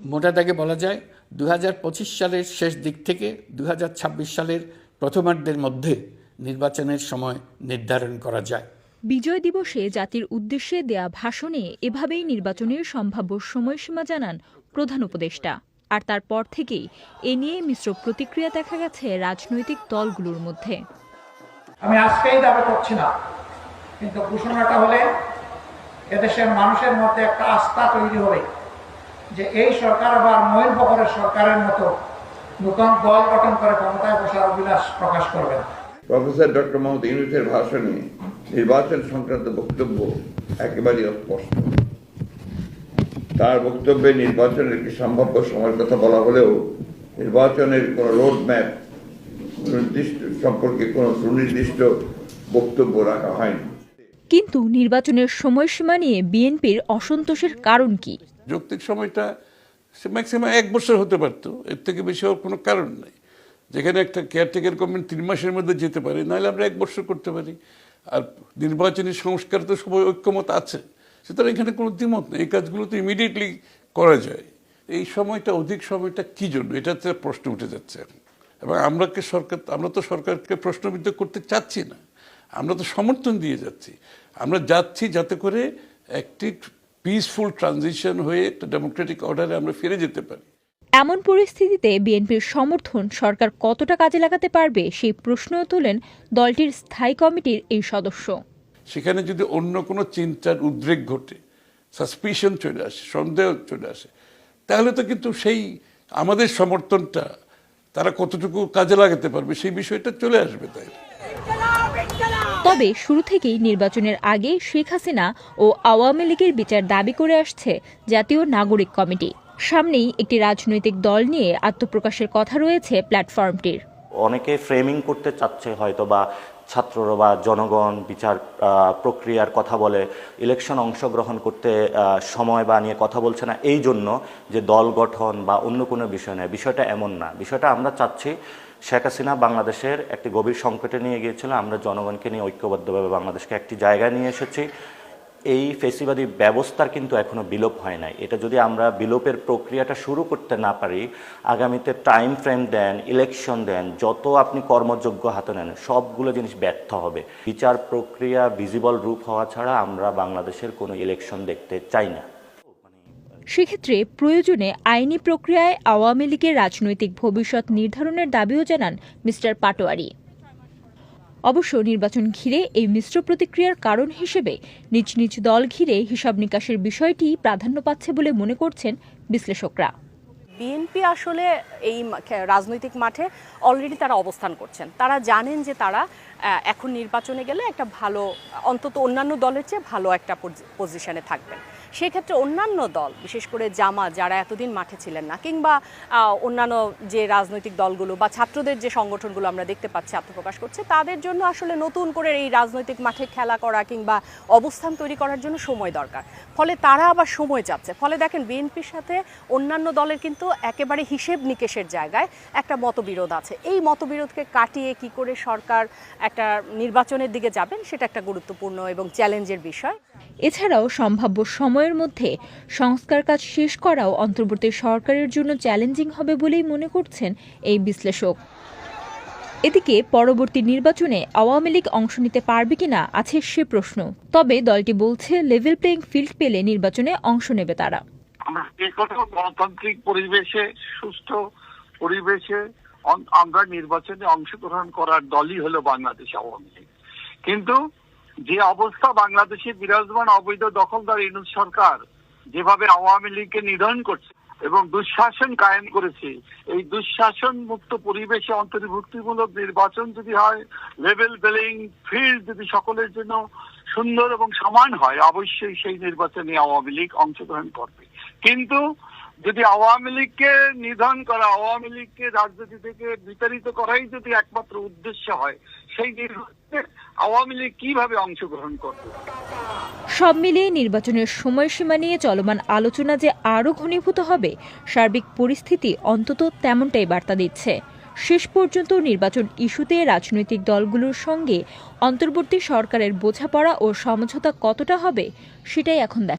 মোটা দাগে বলা যায় দু সালের শেষ দিক থেকে দু সালের প্রথমার্ধের মধ্যে নির্বাচনের সময় নির্ধারণ করা যায়। বিজয় দিবসে জাতির উদ্দেশ্যে দেয়া ভাষণে এভাবেই নির্বাচনের সম্ভাব্য সময়সীমা জানান প্রধান উপদেষ্টা। আর তারপর থেকেই এ নিয়ে মিশ্র প্রতিক্রিয়া দেখা গেছে রাজনৈতিক দলগুলোর মধ্যে। আমি আজকেই দাবি করছি না কিন্তু ঘোষণাটা হলে এদেশের মানুষের মধ্যে একটা আস্থা তৈরি হবে। যে এই সরকার আবার মহিল বকরের সরকারের মতো নতুন দল গঠন করে ক্ষমতায় বসার অভিলাষ প্রকাশ করবে। না প্রফেসর ডক্টর মোহাম্মদ ইউনুসের ভাষণে নির্বাচন সংক্রান্ত বক্তব্য একেবারেই অস্পষ্ট। তার বক্তব্যে নির্বাচনের একটি সম্ভাব্য সময়ের কথা বলা হলেও নির্বাচনের কোনো রোড ম্যাপ নির্দিষ্ট সম্পর্কে কোনো সুনির্দিষ্ট বক্তব্য রাখা হয়নি। কিন্তু নির্বাচনের সময়সীমা নিয়ে বিএনপির অসন্তোষের কারণ কি? যৌক্তিক সময়টা ম্যাক্সিমাম এক বছর হতে পারতো। এর থেকে বেশি হওয়ার কোনো কারণ নেই। যেখানে একটা কেয়ারটেকার গভর্নমেন্ট তিন মাসের মধ্যে যেতে পারে, নাহলে আমরা এক বছর করতে পারি। আর নির্বাচনী সংস্কার তো সবাই ঐক্যমত আছে। সুতরাং এখানে কোনো দ্বিমত নেই। এই কাজগুলো তো ইমিডিয়েটলি করা যায়। এই সময়টা, অধিক সময়টা কী জন্য? এটাতে প্রশ্ন উঠে যাচ্ছে এখন। এবং আমরা কে সরকার, আমরা তো সরকারকে প্রশ্নবিদ্ধ করতে চাচ্ছি না। আমরা তো সমর্থন দিয়ে যাচ্ছি। আমরা যাচ্ছি যাতে করে একটি পিসফুল ট্রানজিশন হয়ে একটা ডেমোক্রেটিক অর্ডারে আমরা ফিরে যেতে পারি। এমন পরিস্থিতিতে বিএনপির সমর্থন সরকার কতটা কাজে লাগাতে পারবে সেই প্রশ্নও তোলেন দলটির স্থায়ী কমিটির এই সদস্য। সেখানে যদি অন্য কোনো চিন্তার উদ্রেক ঘটে সাসপিশন চলে আসে সন্দেহ চলে আসে তাহলে তো কিন্তু সেই আমাদের সমর্থনটা তারা কতটুকু কাজে লাগাতে পারবে সেই বিষয়টা চলে আসবে তাই তবে শুরু থেকেই নির্বাচনের আগে শেখ হাসিনা ও আওয়ামী লীগের বিচার দাবি করে আসছে জাতীয় নাগরিক কমিটি। সামনেই একটি রাজনৈতিক দল নিয়ে আত্মপ্রকাশের কথা রয়েছে প্ল্যাটফর্মটির। অনেকে ফ্রেমিং করতে চাচ্ছে হয়তো বা ছাত্ররা বা জনগণ বিচার প্রক্রিয়ার কথা বলে ইলেকশন অংশগ্রহণ করতে সময় বা নিয়ে কথা বলছে না। এই জন্য যে দল গঠন বা অন্য কোনো বিষয় নয়, বিষয়টা এমন না। বিষয়টা আমরা চাচ্ছি শেখ হাসিনা বাংলাদেশের একটি গভীর সংকটে নিয়ে গিয়েছিল। আমরা জনগণকে নিয়ে ঐক্যবদ্ধভাবে বাংলাদেশকে একটি জায়গায় নিয়ে এসেছি। এই ফেসিবাদী ব্যবস্থার কিন্তু এখনও বিলোপ হয় নাই। এটা যদি আমরা বিলোপের প্রক্রিয়াটা শুরু করতে না পারি, আগামীতে টাইম ফ্রেম দেন ইলেকশন দেন, যত আপনি কর্মযোগ্য হাতে নেন, সবগুলো জিনিস ব্যর্থ হবে। বিচার প্রক্রিয়া ভিজিবল রূপ হওয়া ছাড়া আমরা বাংলাদেশের কোনো ইলেকশন দেখতে চাই না। সেক্ষেত্রে প্রয়োজনে আইনি প্রক্রিয়ায় আওয়ামী লীগের রাজনৈতিক ভবিষ্যৎ নির্ধারণের দাবিও জানান মিস্টার পাটোয়ারি। অবশ্য নির্বাচন ঘিরে এই মিশ্র প্রতিক্রিয়ার কারণ হিসেবে নিজ নিজ দল ঘিরে হিসাব নিকাশের বিষয়টি প্রাধান্য পাচ্ছে বলে মনে করছেন বিশ্লেষকরা। বিএনপি আসলে এই রাজনৈতিক মাঠে অলরেডি তারা অবস্থান করছেন। তারা জানেন যে তারা এখন নির্বাচনে গেলে একটা ভালো, অন্তত অন্যান্য দলের চেয়ে ভালো একটা পজিশনে থাকবেন। সেক্ষেত্রে অন্যান্য দল, বিশেষ করে জামা, যারা এতদিন মাঠে ছিলেন না, কিংবা অন্যান্য যে রাজনৈতিক দলগুলো বা ছাত্রদের যে সংগঠনগুলো আমরা দেখতে পাচ্ছি, আত্মপ্রকাশ করছে, তাদের জন্য আসলে নতুন করে এই রাজনৈতিক মাঠে খেলা করা কিংবা অবস্থান তৈরি করার জন্য সময় দরকার। ফলে তারা আবার সময় চাচ্ছে। ফলে দেখেন, বিএনপির সাথে অন্যান্য দলের কিন্তু একেবারে হিসেব নিকেশের জায়গায় একটা মতবিরোধ আছে। এই মতবিরোধকে কাটিয়ে কি করে সরকার একটা নির্বাচনের দিকে যাবেন, সেটা একটা গুরুত্বপূর্ণ এবং চ্যালেঞ্জের বিষয়। এছাড়াও সম্ভাব্য সময়ের মধ্যে সংস্কার কাজ শেষ করাও অন্তর্বর্তী সরকারের জন্য চ্যালেঞ্জিং হবে বলেই মনে করছেন এই বিশ্লেষক। এদিকে পরবর্তী নির্বাচনে আওয়ামী লীগ অংশ নিতে পারবে কিনা আছে সে প্রশ্ন। তবে দলটি বলছে লেভেল প্লেইং ফিল্ড পেলে নির্বাচনে অংশ নেবে তারা। গণতান্ত্রিক পরিবেশে সুস্থ পরিবেশে আমরা নির্বাচনে অংশগ্রহণ করার দলই হলো বাংলাদেশ আওয়ামী লীগ। কিন্তু যে অবস্থা বাংলাদেশে বিরাজমান অবৈধ দখলদার ইনুস সরকার যেভাবে আওয়ামী লীগকে নিধন করছে এবং দুঃশাসন কায়েম করেছে, এই দুঃশাসন মুক্ত পরিবেশে অন্তর্ভুক্তিমূলক নির্বাচন যদি হয়, লেভেল বেলিং ফিল্ড যদি সকলের জন্য সুন্দর এবং সমান হয়, অবশ্যই সেই নির্বাচনে আওয়ামী লীগ অংশগ্রহণ করবে। কিন্তু যদি আওয়ামী লীগকে নিধন করা, আওয়ামী লীগকে রাজনীতি থেকে বিতাড়িত করাই যদি একমাত্র উদ্দেশ্য হয়, সেই নির্বাচনে আওয়ামী লীগ কীভাবে অংশগ্রহণ করবে? সব মিলিয়ে নির্বাচনের সময়সীমা নিয়ে চলমান আলোচনা যে আরও ঘনীভূত হবে, সার্বিক পরিস্থিতি অন্তত তেমনটাই বার্তা দিচ্ছে। শেষ পর্যন্ত নির্বাচন ইস্যুতে রাজনৈতিক দলগুলোর সঙ্গে অন্তর্বর্তী সরকারের বোঝাপড়া ও সমঝোতা কতটা হবে, সেটাই এখন দেখ